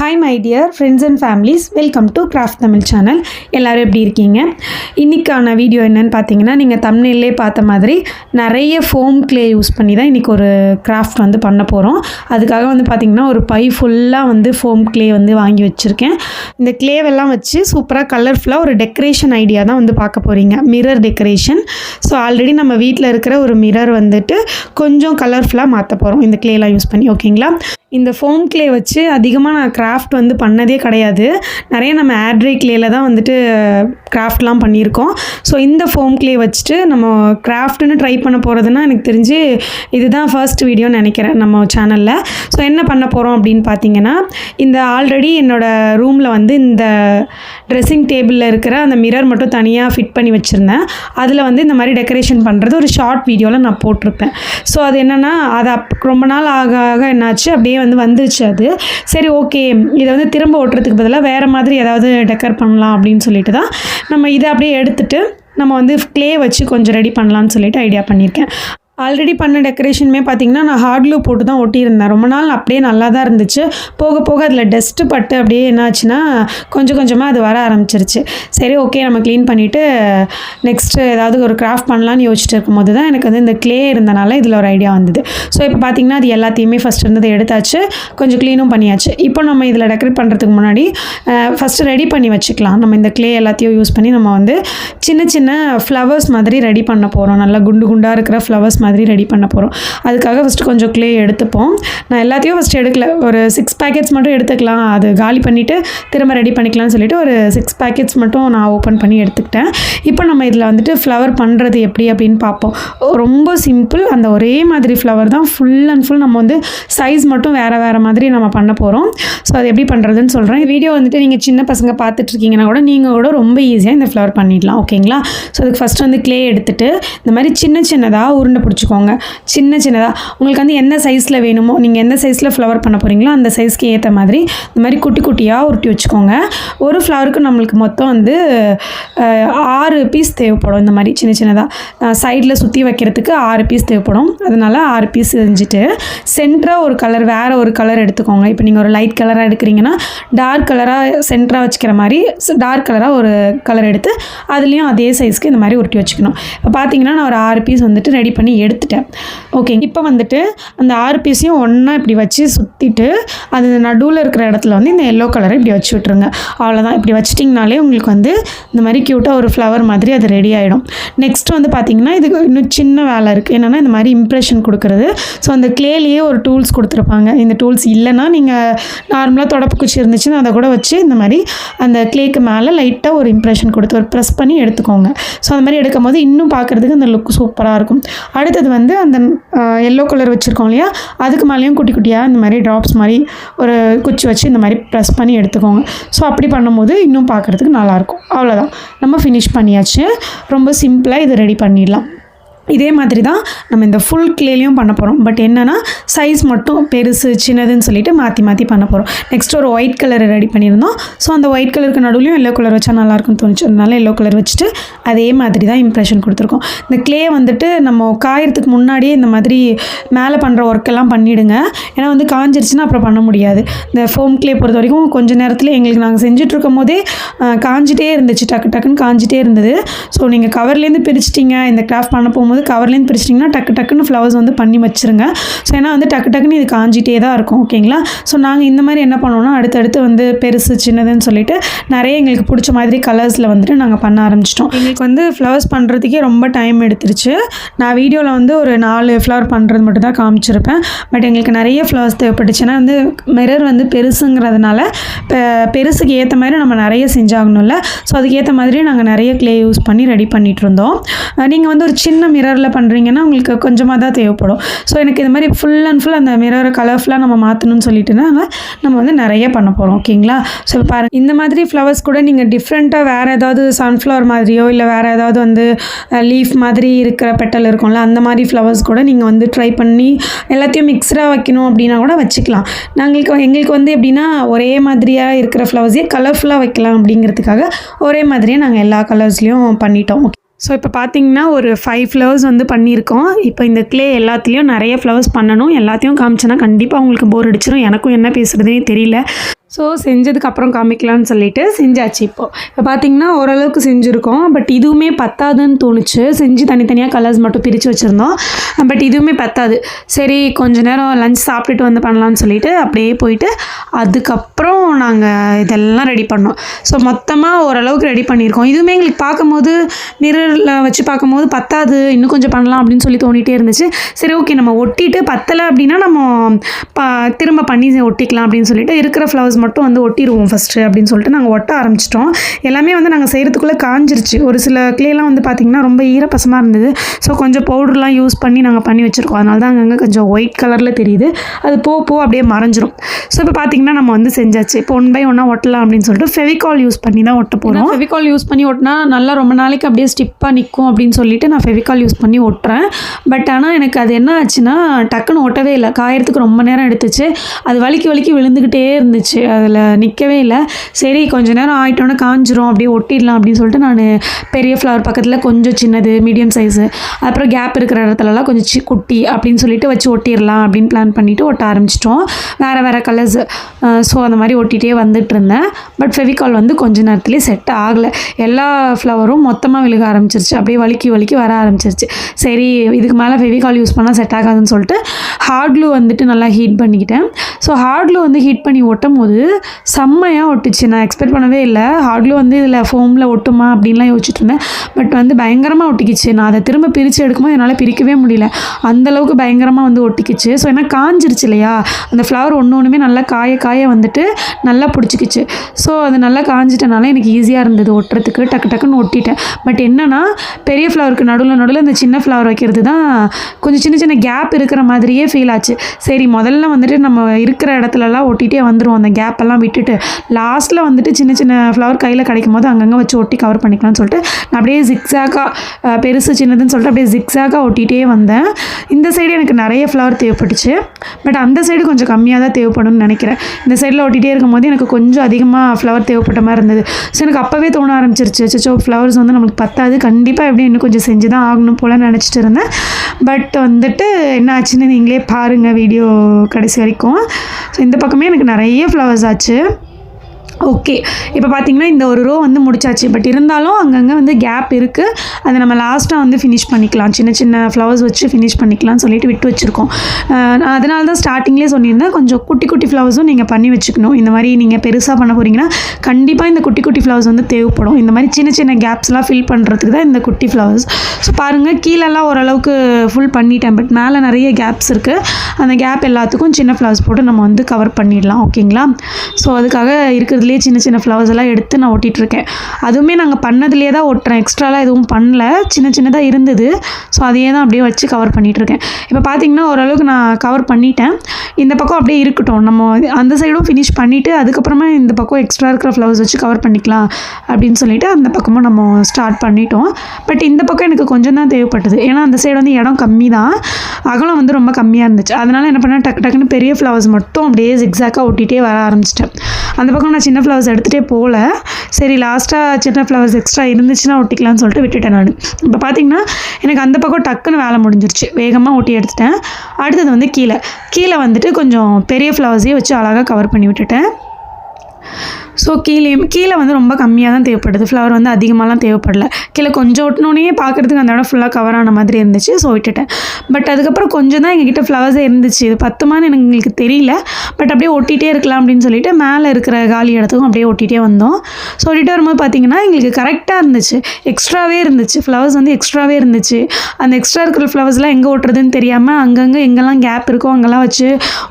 Hi my dear friends and families welcome to craft Tamil channel எல்லோரும் எப்படி இருக்கீங்க? இன்றைக்கான வீடியோ என்னன்னு பார்த்தீங்கன்னா நீங்கள் தமிழ்லே பார்த்த மாதிரி நிறைய ஃபோம் க்ளே யூஸ் பண்ணி தான் இன்றைக்கி ஒரு கிராஃப்ட் வந்து பண்ண போகிறோம் அதுக்காக வந்து பார்த்திங்கன்னா ஒரு பை ஃபுல்லாக வந்து ஃபோம் க்ளே வந்து வாங்கி வச்சுருக்கேன். இந்த க்ளேவெல்லாம் வச்சு சூப்பராக கலர்ஃபுல்லாக ஒரு டெக்கரேஷன் ஐடியா தான் வந்து பார்க்க போகிறீங்க மிரர் டெக்கரேஷன் ஸோ ஆல்ரெடி நம்ம வீட்டில் இருக்கிற ஒரு மிரர் வந்துட்டு கொஞ்சம் கலர்ஃபுல்லாக மாற்ற போகிறோம் இந்த கிளேலாம் யூஸ் பண்ணி ஓகேங்களா இந்த ஃபோம் க்ளே வச்சு அதிகமாக நான் கிராஃப்ட் கிராஃப்ட் வந்து பண்ணதே கிடையாது. நிறைய நம்ம ஆட்ரை கிளேல தான் வந்துட்டு கிராஃப்ட்லாம் பண்ணியிருக்கோம். ஸோ இந்த ஃபோம் கிளே வச்சுட்டு நம்ம கிராஃப்ட்னு ட்ரை பண்ண போகிறதுனா எனக்கு தெரிஞ்சு இதுதான் ஃபர்ஸ்ட் வீடியோன்னு நினைக்கிறேன் நம்ம சேனலில் ஸோ என்ன பண்ண போகிறோம் அப்படின்னு பார்த்தீங்கன்னா இந்த ஆல்ரெடி என்னோடய ரூமில் வந்து இந்த ட்ரெஸ்ஸிங் டேபிளில் இருக்கிற அந்த மிரர் மட்டும் தனியாக ஃபிட் பண்ணி வச்சுருந்தேன். அதில் வந்து இந்த மாதிரி டெக்கரேஷன் பண்ணுறது ஒரு ஷார்ட் வீடியோவில் நான் போட்டிருப்பேன். ஸோ அது என்னென்னா அது அப் ரொம்ப நாள் ஆக ஆக என்னாச்சு அப்படியே வந்து வந்துருச்சு அது. சரி ஓகே இதை வந்து திரும்ப ஓட்டுறதுக்கு பதிலாக வேறு மாதிரி ஏதாவது டெக்கர் பண்ணலாம் அப்படின்னு சொல்லிட்டு தான் நம்ம இதை அப்படியே எடுத்துகிட்டு நம்ம வந்து க்ளே வச்சு கொஞ்சம் ரெடி பண்ணலான்னு சொல்லிட்டு ஐடியா பண்ணியிருக்கேன். ஆல்ரெடி பண்ண டெக்கரேஷனுமே பார்த்தீங்கன்னா நான் ஹார்ட் க்ளூ போட்டு தான் ஒட்டியிருந்தேன். ரொம்ப நாள் அப்படியே நல்லா தான் இருந்துச்சு. போக போக அதில் டஸ்ட்டு பட்டு அப்படியே என்னாச்சுன்னா கொஞ்சம் கொஞ்சமாக அது வர ஆரம்பிச்சிருச்சு. சரி ஓகே நம்ம க்ளீன் பண்ணிவிட்டு நெக்ஸ்ட்டு ஏதாவது ஒரு கிராஃப்ட் பண்ணலான்னு யோசிச்சுட்டு இருக்கும்போது தான் எனக்கு வந்து இந்த க்ளே இருந்தனால இதில் ஒரு ஐடியா வந்தது. ஸோ இப்போ பார்த்தீங்கன்னா அது எல்லாத்தையுமே ஃபஸ்ட் இருந்ததை எடுத்தாச்சு. கொஞ்சம் க்ளீனும் பண்ணியாச்சு. இப்போ நம்ம இதில் டெக்கரேட் பண்ணுறதுக்கு முன்னாடி ஃபஸ்ட்டு ரெடி பண்ணி வச்சுக்கலாம். நம்ம இந்த க்ளே எல்லாத்தையும் யூஸ் பண்ணி நம்ம வந்து சின்ன சின்ன ஃப்ளவர்ஸ் மாதிரி ரெடி பண்ண போகிறோம் நல்லா குண்டு குண்டாக இருக்கிற ஃப்ளவர்ஸ் மாதிரி ரெடி பண்ண போகிறோம் அதுக்காக ஃபஸ்ட்டு கொஞ்சம் க்ளே எடுத்துப்போம். நான் எல்லாத்தையும் ஃபஸ்ட் எடுக்கல. ஒரு சிக்ஸ் பேக்கெட்ஸ் மட்டும் எடுத்துக்கலாம். அது காலி பண்ணிவிட்டு திரும்ப ரெடி பண்ணிக்கலாம்னு சொல்லிட்டு ஒரு சிக்ஸ் பேக்கெட்ஸ் மட்டும் நான் ஓப்பன் பண்ணி எடுத்துக்கிட்டேன். இப்போ நம்ம இதில் வந்துட்டு ஃப்ளவர் பண்ணுறது எப்படி அப்படின்னு பார்ப்போம். ரொம்ப சிம்பிள் அந்த ஒரே மாதிரி ஃப்ளவர் தான் ஃபுல் அண்ட் ஃபுல் நம்ம வந்து சைஸ் மட்டும் வேறு வேறு மாதிரி நம்ம பண்ண போகிறோம் ஸோ அது எப்படி பண்ணுறதுன்னு சொல்கிறேன் வீடியோ வந்துட்டு நீங்கள் சின்ன பசங்க பார்த்துட்டு இருக்கீங்கன்னா கூட நீங்கள் கூட ரொம்ப ஈஸியாக இந்த ஃப்ளவர் பண்ணிடலாம். ஓகேங்களா ஸோ அதுக்கு ஃபஸ்ட்டு வந்து க்ளே எடுத்துகிட்டு இந்த மாதிரி சின்ன சின்னதாக உருண்டை பிடிச்சி வச்சுக்கோங்க. சின்ன சின்னதாக உங்களுக்கு வந்து எந்த சைஸில் வேணுமோ நீங்கள் எந்த சைஸில் ஃப்ளவர் பண்ண போகிறீங்களோ அந்த சைஸ்க்கு ஏற்ற மாதிரி இந்த மாதிரி குட்டி குட்டியாக உருட்டி வச்சுக்கோங்க. ஒரு ஃப்ளவருக்கு நம்மளுக்கு மொத்தம் வந்து ஆறு பீஸ் தேவைப்படும் இந்த மாதிரி சின்ன சின்னதாக சைடில் சுற்றி வைக்கிறதுக்கு ஆறு பீஸ் தேவைப்படும். அதனால ஆறு பீஸ் செஞ்சுட்டு சென்டராக ஒரு கலர் வேறு ஒரு கலர் எடுத்துக்கோங்க. இப்போ நீங்கள் ஒரு லைட் கலராக எடுக்கிறீங்கன்னா டார்க் கலராக சென்டராக வச்சுக்கிற மாதிரி டார்க் கலராக ஒரு கலர் எடுத்து அதுலேயும் அதே சைஸ்க்கு இந்த மாதிரி உருட்டி வச்சுக்கணும். இப்போ பார்த்தீங்கன்னா நான் ஒரு ஆறு பீஸ் வந்துட்டு ரெடி பண்ணி எடுத்துட்டேன். ஓகே இப்போ வந்துட்டு அந்த ஆறு பீஸையும் ஒன்றா இப்படி வச்சு சுற்றிட்டு அது நடுவில் இருக்கிற இடத்துல வந்து இந்த எல்லோ கலரை இப்படி வச்சு விட்ருங்க அவ்வளோதான் இப்படி வச்சிட்டிங்கனாலே உங்களுக்கு வந்து இந்த மாதிரி க்யூட்டாக ஒரு ஃப்ளவர் மாதிரி அது ரெடி ஆகிடும் நெக்ஸ்ட் வந்து பார்த்திங்கன்னா இதுக்கு இன்னும் சின்ன வேலை இருக்குது என்னென்னா இந்த மாதிரி இம்ப்ரெஷன் கொடுக்குறது. ஸோ அந்த கிளேலேயே ஒரு டூல்ஸ் கொடுத்துருப்பாங்க. இந்த டூல்ஸ் இல்லைன்னா நீங்கள் நார்மலாக தொடப்பு குச்சி இருந்துச்சுன்னா அதை கூட வச்சு இந்த மாதிரி அந்த க்ளேக்கு மேலே லைட்டாக ஒரு இம்ப்ரெஷன் கொடுத்து ஒரு ப்ரெஸ் பண்ணி எடுத்துக்கோங்க. ஸோ அந்த மாதிரி எடுக்கும் போது இன்னும் பார்க்குறதுக்கு அந்த லுக் சூப்பராக இருக்கும். அடுத்தது வந்து அந்த எல்லோ கலர் வச்சுருக்கோம் இல்லையா? அதுக்கு மேலேயும் குட்டி குட்டியாக இந்த மாதிரி ட்ராப்ஸ் மாதிரி ஒரு குச்சி வச்சு இந்த மாதிரி ப்ரெஸ் பண்ணி எடுத்துக்கோங்க. ஸோ அப்படி பண்ணும்போது இன்னும் பார்க்குறதுக்கு நல்லாயிருக்கும் அவ்வளோதான் நம்ம ஃபினிஷ் பண்ணியாச்சு. ரொம்ப சிம்பிளாக இதை ரெடி பண்ணிடலாம். இதே மாதிரி தான் நம்ம இந்த ஃபுல் க்ளேலையும் பண்ண போகிறோம் பட் என்னென்னா சைஸ் மட்டும் பெருசு சின்னதுன்னு சொல்லிட்டு மாற்றி மாற்றி பண்ண போகிறோம் நெக்ஸ்ட் ஒரு ஒயிட் கலர் ரெடி பண்ணியிருந்தோம். ஸோ அந்த ஒயிட் கலருக்கு நடுவுலையும் எல்லோ கலர் வச்சா நல்லாயிருக்கும்னு தோணுச்சு. அதனால எல்லோ கலர் வச்சுட்டு அதே மாதிரி தான் இம்ப்ரெஷன் கொடுத்துருக்கோம். இந்த க்ளே வந்துட்டு நம்ம காயறதுக்கு முன்னாடியே இந்த மாதிரி மேலே பண்ணுற ஒர்க்கெல்லாம் பண்ணிவிடுங்க ஏன்னா வந்து காஞ்சிருச்சுன்னா அப்புறம் பண்ண முடியாது. இந்த ஃபோம் கிளே பொறுத்த வரைக்கும் கொஞ்ச நேரத்தில் எங்களுக்கு நாங்கள் செஞ்சுட்டு போதே காஞ்சிட்டே இருந்துச்சு. டக்கு டக்குன்னு காஞ்சிட்டே இருந்தது. ஸோ நீங்கள் கவர்லேருந்து பிரிச்சிட்டிங்க. இந்த கிராஃப்ட் பண்ண போகும்போது கவர்லேருந்து பிரிச்சிட்டிங்கன்னா டக்கு டக்குன்னு ஃப்ளவர்ஸ் வந்து பண்ணி வச்சுருங்க. ஸோ ஏன்னா வந்து டக்கு டக்குன்னு இது காஞ்சிட்டே தான் இருக்கும் ஓகேங்களா ஸோ நாங்கள் இந்த மாதிரி என்ன பண்ணோம்னா அடுத்தடுத்து வந்து பெருசு சின்னதுன்னு சொல்லிட்டு நிறைய எங்களுக்கு பிடிச்ச மாதிரி கலர்ஸில் வந்துட்டு நாங்கள் பண்ண ஆரம்பிச்சிட்டோம். எங்களுக்கு வந்து ஃப்ளவர்ஸ் பண்ணுறதுக்கே ரொம்ப டைம் எடுத்துருச்சு. நான் வீடியோவில் வந்து ஒரு நாலு ஃப்ளவர் பண்ணுறது மட்டும் தான் காமிச்சிருப்பேன். பட் எங்களுக்கு நிறைய ஃப்ளவர்ஸ் தேவைப்பட்டுச்சு. ஏன்னா வந்து மிரர் வந்து பெருசுங்கிறதுனால பெருசுக்கு ஏற்ற மாதிரி நம்ம நிறைய செஞ்சாகணும்ல. ஸோ அதுக்கேற்ற மாதிரி நாங்கள் நிறைய க்ளே யூஸ் பண்ணி ரெடி பண்ணிட்டு இருந்தோம். நீங்கள் வந்து ஒரு சின்ன மிரர் மிரரில் பண்ணுறீங்கன்னா உங்களுக்கு கொஞ்சமாக தான் தேவைப்படும். ஸோ எனக்கு இது மாதிரி ஃபுல் அண்ட் ஃபுல் அந்த மிரரை கலர்ஃபுல்லாக நம்ம மாற்றணும்னு சொல்லிட்டுனா நம்ம வந்து நிறைய பண்ண போகிறோம் ஓகேங்களா ஸோ பாருங்கள் இந்த மாதிரி ஃப்ளவர்ஸ் கூட நீங்கள் டிஃப்ரெண்ட்டாக வேறு ஏதாவது சன்ஃப்ளவர் மாதிரியோ இல்லை வேறு ஏதாவது வந்து லீஃப் மாதிரி இருக்கிற பெட்டல் இருக்கும்ல அந்த மாதிரி ஃப்ளவர்ஸ் கூட நீங்கள் வந்து ட்ரை பண்ணி எல்லாத்தையும் மிக்ஸ்டாக வைக்கணும் அப்படின்னா கூட வச்சுக்கலாம். நாங்களுக்கு எங்களுக்கு வந்து எப்படின்னா ஒரே மாதிரியாக இருக்கிற ஃப்ளவர்ஸே கலர்ஃபுல்லாக வைக்கலாம் அப்படிங்கிறதுக்காக ஒரே மாதிரியே நாங்கள் எல்லா கலர்ஸ்லேயும் பண்ணிட்டோம் ஸோ இப்போ பார்த்தீங்கன்னா ஒரு ஃபைவ் ஃப்ளவர்ஸ் வந்து பண்ணியிருக்கோம். இப்போ இந்த க்ளே எல்லாத்துலேயும் நிறைய ஃப்ளவர்ஸ் பண்ணணும். எல்லாத்தையும் காமிச்சேன்னா கண்டிப்பாக உங்களுக்கு போர் அடிச்சிடும் எனக்கும் என்ன பேசுகிறதுனே தெரியல. ஸோ செஞ்சதுக்கு அப்புறம் காமிக்கலாம்னு சொல்லிட்டு செஞ்சாச்சு இப்போது இப்போ பார்த்தீங்கன்னா ஓரளவுக்கு செஞ்சுருக்கோம். பட் இதுவுமே பத்தாதுன்னு தோணுச்சு. செஞ்சு தனித்தனியாக கலர்ஸ் மட்டும் பிரித்து வச்சுருந்தோம். பட் இதுவுமே பத்தாது. சரி கொஞ்ச நேரம் லஞ்ச் சாப்பிட்டுட்டு வந்து பண்ணலாம்னு சொல்லிட்டு அப்படியே போயிட்டு அதுக்கப்புறம் நாங்கள் இதெல்லாம் ரெடி பண்ணோம். ஸோ மொத்தமாக ஓரளவுக்கு ரெடி பண்ணியிருக்கோம். இதுவுமே எங்களுக்கு பார்க்கும்போது மிரரில் வச்சு பார்க்கும்போது பத்தாது. இன்னும் கொஞ்சம் பண்ணலாம் அப்படின்னு சொல்லி தோணிகிட்டே இருந்துச்சு. சரி ஓகே நம்ம ஒட்டிட்டு பத்தலை அப்படின்னா நம்ம ப திரும்ப பண்ணி ஒட்டிக்கலாம் அப்படின்னு சொல்லிட்டு இருக்கிற ஃப்ளவர்ஸ் மட்டும் வந்து ஒட்டிடுவோம் ஃபஸ்ட்டு அப்படின்னு சொல்லிட்டு நாங்கள் ஒட்ட ஆரம்பிச்சிட்டோம். எல்லாமே வந்து நாங்கள் செய்கிறதுக்குள்ளே காஞ்சிருச்சு. ஒரு சில கிளேலாம் வந்து பார்த்திங்கன்னா ரொம்ப ஈரப்பசமாக இருந்தது. ஸோ கொஞ்சம் பவுடர்லாம் யூஸ் பண்ணி நாங்கள் பண்ணி வச்சுருக்கோம். அதனால தான் அங்கங்கே கொஞ்சம் ஒயிட் கலரில் தெரியுது. அது போ போ அப்படியே மறைஞ்சிரும். ஸோ இப்போ பார்த்திங்கன்னா நம்ம வந்து செஞ்சாச்சு. இப்போ ஒன் பை ஒன்னாக ஒட்டலாம் அப்படின்னு சொல்லிட்டு ஃபெவிகால் யூஸ் பண்ணி தான் ஒட்ட போகிறோம் ஃபெவிகால் யூஸ் பண்ணி ஒட்டினா நல்லா ரொம்ப நாளைக்கு அப்படியே ஸ்டிப்பாக நிற்கும் அப்படின்னு சொல்லிட்டு நான் ஃபெவிகால் யூஸ் பண்ணி ஒட்டுறேன். பட் ஆனால் எனக்கு அது என்ன ஆச்சுன்னா டக்குன்னு ஒட்டவே இல்லை. காயறதுக்கு ரொம்ப நேரம் எடுத்துச்சு. அது வலிக்கு வலிக்கு விழுந்துக்கிட்டே இருந்துச்சு. அதில் நிற்கவே இல்லை. சரி கொஞ்ச நேரம் ஆகிட்டோன்னே காஞ்சிரும் அப்படியே ஒட்டிடலாம் அப்படின்னு சொல்லிட்டு நான் பெரிய ஃப்ளவர் பக்கத்தில் கொஞ்சம் சின்னது மீடியம் சைஸு அப்புறம் கேப் இருக்கிற இடத்துலலாம் கொஞ்சம் சி குட்டி அப்படின்னு சொல்லிட்டு வச்சு ஒட்டிடலாம் அப்படின்னு பிளான் பண்ணிவிட்டு ஒட்ட ஆரம்பிச்சிட்டோம். வேறு வேறு கலர்ஸ் ஸோ அந்த மாதிரி ஒட்டிகிட்டே வந்துட்டு இருந்தேன். பட் ஃபெவிகால் வந்து கொஞ்ச நேரத்துலேயே செட் ஆகலை. எல்லா ஃப்ளவரும் மொத்தமாக விழுக ஆரம்பிச்சிருச்சு. அப்படியே வலிக்கி வலிக்கி வர ஆரம்பிச்சிருச்சு. சரி இதுக்கு மேலே ஃபெவிகால் யூஸ் பண்ணால் செட் ஆகாதுன்னு சொல்லிட்டு ஹார்ட் க்ளூ வந்துட்டு நல்லா ஹீட் பண்ணிக்கிட்டேன். ஸோ ஹார்ட் க்ளூ வந்து ஹீட் பண்ணி ஒட்டும் போது செம்மையாக ஒட்டுச்சு. நான் எக்ஸ்பெக்ட் பண்ணவே இல்லை. ஹார்ட் வந்து இதில் ஃபோமில் ஒட்டுமா அப்படின்லாம் யோசிச்சுட்டு இருந்தேன். பட் வந்து பயங்கரமாக ஒட்டிக்கிச்சு. நான் அதை திரும்ப பிரித்து எடுக்கும்போது என்னால் பிரிக்கவே முடியல. அந்தளவுக்கு பயங்கரமாக வந்து ஒட்டிக்கிச்சு. ஸோ ஏன்னா காஞ்சிருச்சு இல்லையா? அந்த ஃப்ளவர் ஒன்று ஒன்றுமே நல்லா காய காய வந்துட்டு நல்லா பிடிச்சிக்கிச்சு. ஸோ அது நல்லா காஞ்சிட்டனால எனக்கு ஈஸியாக இருந்தது. ஒட்டுறதுக்கு டக்கு டக்குன்னு ஒட்டிட்டேன். பட் என்னென்னா பெரிய ஃப்ளவருக்கு நடுவில் நடுவில் இந்த சின்ன ஃப்ளவர் வைக்கிறது தான் கொஞ்சம் சின்ன சின்ன கேப் இருக்கிற மாதிரியே ஃபீல் ஆச்சு. சரி முதல்ல வந்துட்டு நம்ம இருக்கிற இடத்துலலாம் ஒட்டிகிட்டே வந்துடும் அந்த கேப் கேப்பெல்லாம் விட்டுட்டு லாஸ்ட்டில் வந்துட்டு சின்ன சின்ன ஃப்ளவர் கையில் கிடைக்கும் போது அங்கங்கே வச்சு ஒட்டி கவர் பண்ணிக்கலாம்னு சொல்லிட்டு நான் அப்படியே ஜிக்ஸாக்காக பெருசு சின்னதுன்னு சொல்லிட்டு அப்படியே ஜிக்ஸாக்காக ஒட்டிகிட்டே வந்தேன். இந்த சைடு எனக்கு நிறைய ஃப்ளவர் தேவைப்பட்டுச்சு. பட் அந்த சைடு கொஞ்சம் கம்மியாக தான் தேவைப்படும்னு நினைக்கிறேன். இந்த சைடில் ஒட்டிகிட்டே இருக்கும்போது எனக்கு கொஞ்சம் அதிகமாக ஃப்ளவர் தேவைப்பட்ட மாதிரி இருந்தது. ஸோ எனக்கு அப்போவே தோண ஆரம்பிச்சிருச்சு. சச்சோ ஃப்ளவர்ஸ் வந்து நம்மளுக்கு பத்தாது. கண்டிப்பாக எப்படி இன்னும் கொஞ்சம் செஞ்சு தான் ஆகணும் போல் நினச்சிட்டு இருந்தேன். பட் வந்துட்டு என்ன ஆச்சுன்னு நீங்களே பாருங்கள் வீடியோ கடைசி வரைக்கும். ஸோ இந்த பக்கமே எனக்கு நிறைய ஃப்ளவர்ஸ் ஆச்சு. ஓகே இப்போ பார்த்தீங்கன்னா இந்த ஒரு ரோ வந்து முடிச்சாச்சு. பட் இருந்தாலும் அங்கங்கே வந்து கேப் இருக்குது அதை நம்ம லாஸ்ட்டாக வந்து ஃபினிஷ் பண்ணிக்கலாம். சின்ன சின்ன ஃப்ளவர்ஸ் வச்சு ஃபினிஷ் பண்ணிக்கலாம்னு சொல்லிட்டு விட்டு வச்சுருக்கோம். நான் அதனால தான் ஸ்டார்டிங்லேயே சொல்லியிருந்தேன். கொஞ்சம் குட்டி குட்டி ஃப்ளவர்ஸும் நீங்கள் பண்ணி வச்சுக்கணும். இந்த மாதிரி நீங்கள் பெருசாக பண்ண போகிறீங்கன்னா கண்டிப்பாக இந்த குட்டி குட்டி ஃப்ளவர்ஸ் வந்து தேவைப்படும். இந்த மாதிரி சின்ன சின்ன கேப்ஸ்லாம் ஃபில் பண்ணுறதுக்கு தான் இந்த குட்டி ஃப்ளவர்ஸ் ஸோ பாருங்கள் கீழெல்லாம் ஓரளவுக்கு ஃபுல் பண்ணிட்டேன். பட் மேலே நிறைய கேப்ஸ் இருக்குது அந்த கேப் எல்லாத்துக்கும் சின்ன ஃப்ளவர்ஸ் போட்டு நம்ம வந்து கவர் பண்ணிடலாம். ஓகேங்களா ஸோ அதுக்காக இருக்கிறதுல சின்ன சின்ன ஃப்ளவர்ஸ் எல்லாம் எடுத்து நான் ஒட்டிட்டு இருக்கேன் அதுவுமே நாங்கள் பண்ணதுலேயே தான் ஒட்டுறேன் எக்ஸ்ட்ராலாம் எதுவும் பண்ணல. சின்ன சின்னதாக இருந்தது. ஸோ அதையே தான் அப்படியே வச்சு கவர் பண்ணிகிட்ருக்கேன் இருக்கேன் இப்போ பார்த்தீங்கன்னா ஓரளவுக்கு நான் கவர் பண்ணிட்டேன். இந்த பக்கம் அப்படியே இருக்கட்டும். நம்ம அந்த சைடும் ஃபினிஷ் பண்ணிவிட்டு அதுக்கப்புறமா இந்த பக்கம் எக்ஸ்ட்ரா இருக்கிற ஃப்ளவர்ஸ் வச்சு கவர் பண்ணிக்கலாம் அப்படின்னு சொல்லிட்டு அந்த பக்கமும் நம்ம ஸ்டார்ட் பண்ணிட்டோம். பட் இந்த பக்கம் எனக்கு கொஞ்சம் தான் தேவைப்பட்டது. ஏன்னா அந்த சைடு வந்து இடம் கம்மி தான். அகலம் வந்து ரொம்ப கம்மியாக இருந்துச்சு. அதனால் என்ன பண்ணேன் டக்கு டக்குன்னு பெரிய ஃப்ளவர்ஸ் மட்டும் அப்படியே ஜிக்ஸாக்காக ஒட்டிகிட்டே வர ஆரம்பிச்சிட்டேன். அந்த பக்கம் நான் சின்ன சின்ன ஃப்ளவர்ஸ் எடுத்துகிட்டே போகல. சரி லாஸ்ட்டாக சின்ன ஃப்ளவர்ஸ் எக்ஸ்ட்ரா இருந்துச்சுன்னா ஒட்டிக்கலாம்னு சொல்லிட்டு விட்டுட்டேன் நான். இப்போ பார்த்தீங்கன்னா எனக்கு அந்த பக்கம் டக்குன்னு வேலை முடிஞ்சிருச்சு. வேகமாக ஒட்டி எடுத்துட்டேன். அடுத்தது வந்து கீழே. கீழே வந்துட்டு கொஞ்சம் பெரிய ஃப்ளவர்ஸையே வச்சு அழகாக கவர் பண்ணி விட்டுட்டேன். ஸோ கீழே கீழே வந்து ரொம்ப கம்மியாக தான் தேவைப்படுது. ஃப்ளவர் வந்து அதிகமாகலாம் தேவைப்படல. கீழே கொஞ்சம் ஒட்டினோடனே பார்க்குறதுக்கு அந்த இடம் ஃபுல்லாக கவர் ஆன மாதிரி இருந்துச்சு. ஸோ விட்டுட்டேன். பட் அதுக்கப்புறம் கொஞ்சம் தான் எங்ககிட்ட ஃப்ளவர்ஸே இருந்துச்சு. இது பத்துமான்னு எனக்கு எங்களுக்கு தெரியல. பட் அப்படியே ஒட்டிகிட்டே இருக்கலாம் அப்படின்னு சொல்லிட்டு மேலே இருக்கிற காலி இடத்துக்கும் அப்படியே ஒட்டிகிட்டே வந்தோம். ஸோ ஒட்டிகிட்டே வரும்போது பார்த்தீங்கன்னா எங்களுக்கு கரெக்டாக இருந்துச்சு. எக்ஸ்ட்ராவே இருந்துச்சு. ஃப்ளவர்ஸ் வந்து எக்ஸ்ட்ராவே இருந்துச்சு. அந்த எக்ஸ்ட்ரா இருக்கிற ஃப்ளவர்ஸ்லாம் எங்கே ஓட்டுறதுன்னு தெரியாமல் அங்கங்கே எங்கெல்லாம் கேப் இருக்கோ அங்கெல்லாம் வச்சு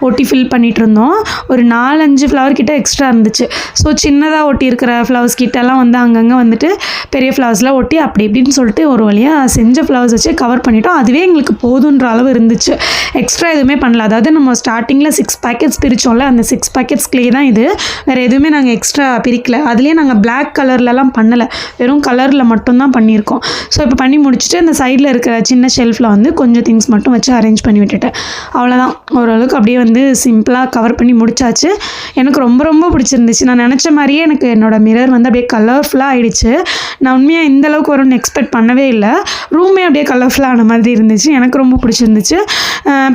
ஒட்டி ஃபில் பண்ணிகிட்டு இருந்தோம். ஒரு நாலஞ்சு ஃப்ளவர் கிட்ட எக்ஸ்ட்ரா இருந்துச்சு. ஸோ சின்னதாக ஒட்டி இருக்கிற ஃப்ளவர்ஸ் கிட்டலாம் வந்து அங்கங்கே வந்துட்டு பெரிய ஃப்ளவர்ஸ்லாம் ஒட்டி அப்படி இப்படின்னு சொல்லிட்டு ஒரு வழியாக செஞ்ச ஃப்ளவர்ஸ் வச்சு கவர் பண்ணிட்டோம். அதுவே எங்களுக்கு போதுன்ற அளவு இருந்துச்சு. எக்ஸ்ட்ரா எதுவுமே பண்ணல. அதாவது நம்ம ஸ்டார்டிங்கில் சிக்ஸ் பேக்கெட்ஸ் பிரித்தோம்ல அந்த சிக்ஸ் பேக்கெட்ஸ்லேயே தான் இது. வேறு எதுவுமே நாங்கள் எக்ஸ்ட்ரா பிரிக்கல. அதுலேயே நாங்கள் பிளாக் கலர்லலாம் பண்ணலை. வெறும் கலரில் மட்டும்தான் பண்ணியிருக்கோம். ஸோ இப்போ பண்ணி முடிச்சுட்டு அந்த சைடில் இருக்கிற சின்ன ஷெல்ஃபில் வந்து கொஞ்சம் திங்ஸ் மட்டும் வச்சு அரேஞ்ச் பண்ணி விட்டுட்டேன். அவ்வளோதான் ஓரளவுக்கு அப்படியே வந்து சிம்பிளாக கவர் பண்ணி முடிச்சாச்சு. எனக்கு ரொம்ப ரொம்ப பிடிச்சிருந்துச்சு. நான் நினச்ச நினச்ச மாதிரியே எனக்கு என்னோடய மிரர் வந்து அப்படியே கலர்ஃபுல்லாக ஆயிடுச்சு. நான் உண்மையாக இந்த அளவுக்கு வரும்னு எக்ஸ்பெக்ட் பண்ணவே இல்லை. ரூமே அப்படியே கலர்ஃபுல்லாக ஆன மாதிரி இருந்துச்சு. எனக்கு ரொம்ப பிடிச்சிருந்துச்சு.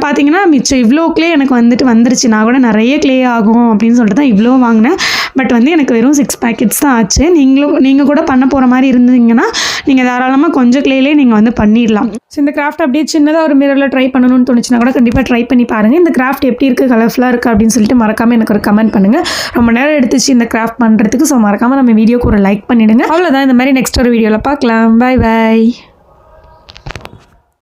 பார்த்தீங்கன்னா மிச்சம் இவ்வளோ க்ளே எனக்கு வந்துட்டு வந்துருச்சு. நான் கூட நிறைய க்ளே ஆகும் அப்படின்னு சொல்லிட்டு தான் இவ்வளோ வாங்கினேன். பட் வந்து எனக்கு வெறும் சிக்ஸ் பேக்கெட்ஸ் தான் ஆச்சு. நீங்களும் நீங்கள் கூட பண்ண போகிற மாதிரி இருந்தீங்கன்னா நீங்கள் தாராளமாக கொஞ்சம் க்ளேலே நீங்கள் வந்து பண்ணிடலாம். ஸோ இந்த கிராஃப்ட் அப்படியே சின்னதாக ஒரு மிரரில் ட்ரை பண்ணணும்னு தோணுச்சுன்னா கூட கண்டிப்பாக ட்ரை பண்ணி பாருங்கள் இந்த கிராஃப்ட் எப்படி இருக்குது கலர்ஃபுல்லாக இருக்குது அப்படின்னு சொல்லிட்டு மறக்காமல் எனக்கு ஒரு கமெண்ட் பண்ணுங்கள் ரொம்ப நேரம் எடுத்துச்சு இந்த கிராஃப்ட் பண்ணுறதுக்கு ஸோ மறக்காமல் நம்ம வீடியோக்கு ஒரு லைக் பண்ணிவிடுங்க அவ்வளோதான் இந்த மாதிரி நெக்ஸ்ட் ஒரு வீடியோவில் பார்க்கலாம். பாய் பாய்